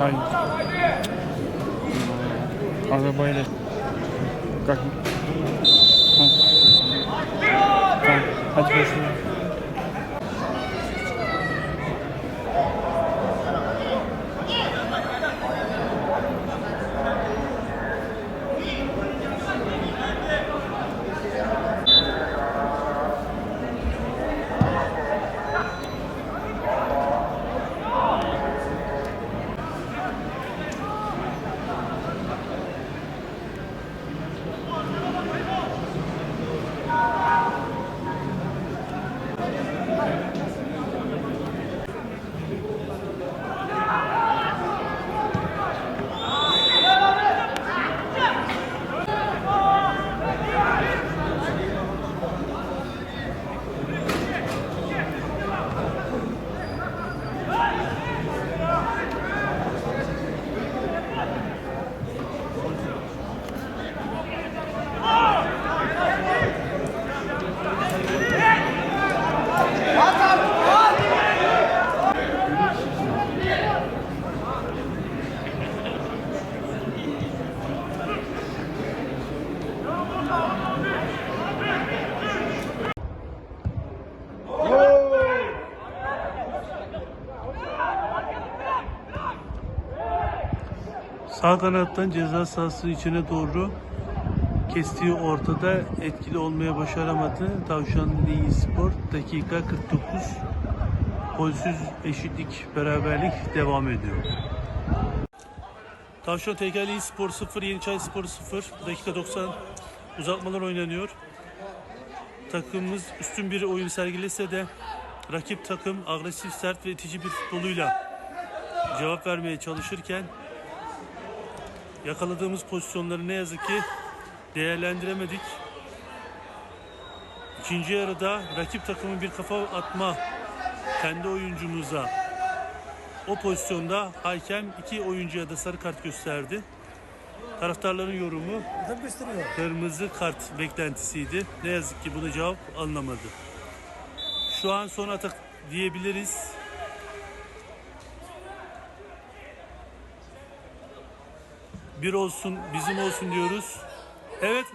Ay. Arabayla. Kalk. Kalk. Hadi başlayalım. Sağ kanattan ceza sahası içine doğru kestiği ortada etkili olmaya başaramadı. Tavşanlı İyi Spor dakika 49 golsüz eşitlik beraberlik devam ediyor. Tavşan Tekel Spor 0 Yeniçay Spor 0 dakika 90 uzatmalar oynanıyor. Takımımız üstün bir oyun sergilese de rakip takım agresif, sert ve itici bir futboluyla cevap vermeye çalışırken yakaladığımız pozisyonları ne yazık ki değerlendiremedik. İkinci yarıda rakip takımın bir kafa atma kendi oyuncumuza o pozisyonda hakem iki oyuncuya da sarı kart gösterdi. Taraftarların yorumu kırmızı kart beklentisiydi. Ne yazık ki buna cevap alınamadı. Şu an son atak diyebiliriz. Bir olsun, bizim olsun diyoruz. Evet,